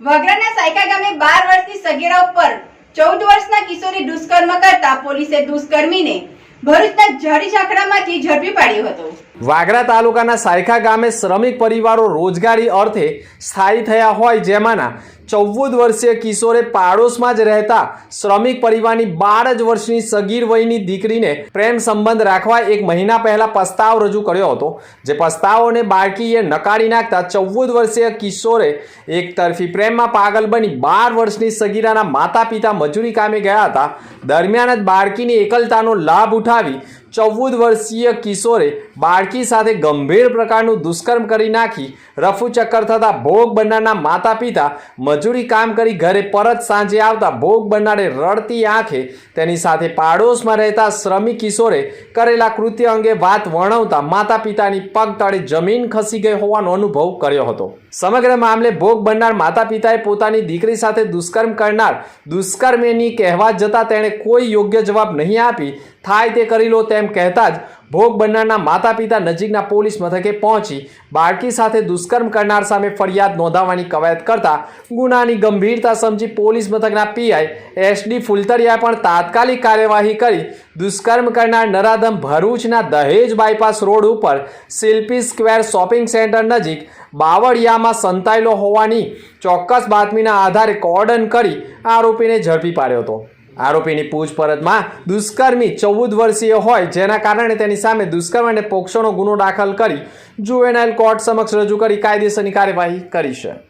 વાગરાના સાયકા ગામે બાર વર્ષની સગીરા ઉપર ચૌદ વર્ષના કિશોરી દુષ્કર્મ કરતા પોલીસે દુષ્કર્મીને ભરૂચના જાડી ઝાખડામાંથી ઝડપી પાડ્યો હતો. વાગરા તાલુકાના સાયખા ગામે શ્રમિક પરિવારો રોજગારી અર્થે સ્થાયી થયા હોય જેમાંના ચૌદ વર્ષીય કિશોરે પાડોશમાં જ રહેતા શ્રમિક પરિવારની બાર જ વર્ષની સગીર વયની દીકરીને પ્રેમ સંબંધ રાખવા એક મહિના પહેલા પ્રસ્તાવ રજૂ કર્યો હતો. જે પ્રસ્તાવોને બાળકીએ નકારી નાખતા ચૌદ વર્ષીય કિશોરે એક તરફી પ્રેમમાં પાગલ બની બાર વર્ષની સગીરાના માતા પિતા મજૂરી કામે ગયા હતા. દરમિયાન જ બાળકીની એકલતાનો લાભ ઉઠાવી ચૌદ વર્ષીય કિશોરે બાળકી સાથે ગંભીર પ્રકારનું દુષ્કર્મ કરી નાખી, રફુ ચક્કર થતા ભોગ બનનારના માતા પિતા મજૂરી કામ કરી ઘરે પરત સાંજે આવતા ભોગ બનનારે રડતી આંખે તેની સાથે પાડોશમાં રહેતા શ્રમિક કિશોરે કરેલા કૃત્ય અંગે વાત વર્ણવતા માતા પિતાની પગ તળે જમીન ખસી ગઈ હોવાનો અનુભવ કર્યો હતો. સમગ્ર મામલે ભોગ બનનાર માતા પિતાએ પોતાની દીકરી સાથે દુષ્કર્મ કરનાર દુષ્કર્મીની કહેવા જતાં તેણે કોઈ યોગ્ય જવાબ નહીં આપી થાય તે કરી લો તેમ કહેતા જ ભોગ બનનારના માતા પિતા નજીકના પોલીસ મથકે પહોંચી બાળકી સાથે દુષ્કર્મ કરનાર સામે ફરિયાદ નોંધાવવાની કવાયત કરતા ગુનાની ગંભીરતા સમજી પોલીસ મથકના પીઆઈ એસડી ફુલતરિયા પણ તાત્કાલિક કાર્યવાહી કરી દુષ્કર્મ કરનાર નરાધમ ભરૂચના દહેજ બાયપાસ રોડ ઉપર શિલ્પી સ્ક્વેર શોપિંગ સેન્ટર નજીક બાવળિયામાં સંતાયેલો હોવાની ચોક્કસ બાતમીના આધારે કોર્ડન કરી આરોપીને ઝડપી પાડ્યો હતો. આરોપીની પૂછપરછમાં દુષ્કર્મી ચૌદ વર્ષીય હોય જેના કારણે તેની સામે દુષ્કર્મ અને પોક્સોનો ગુનો દાખલ કરી જુવેનાઇલ કોર્ટ સમક્ષ રજૂ કરી કાયદેસરની કાર્યવાહી કરી છે.